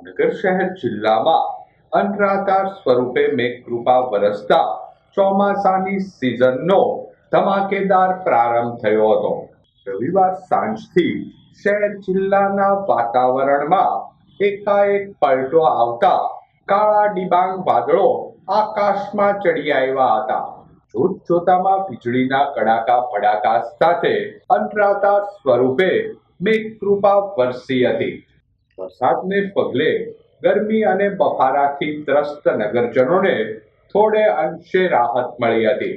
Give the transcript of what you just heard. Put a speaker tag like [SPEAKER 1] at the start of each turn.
[SPEAKER 1] ભાવનગર શહેર જિલ્લામાં અંતરાધાર સ્વરૂપે મેઘકૃપા વરસતા ચોમાસાની સિઝનનો ધમાકેદાર પ્રારંભ થયો હતો. રવિવાર સાંજથી શહેર જિલ્લાના વાતાવરણમાં એકાએક પલટો આવતા કાળા ડિબાંગ વાદળો આકાશમાં ચડી આવ્યા હતા. જોત જોતામાં વીજળીના કડાકા ભડાકા સાથે અંતરાધાર સ્વરૂપે મેઘ કૃપા વરસી હતી. વરસાદને પગલે ગરમી અને બફારાથી ત્રસ્ત નગરજનોને થોડે અંશે રાહત મળી હતી.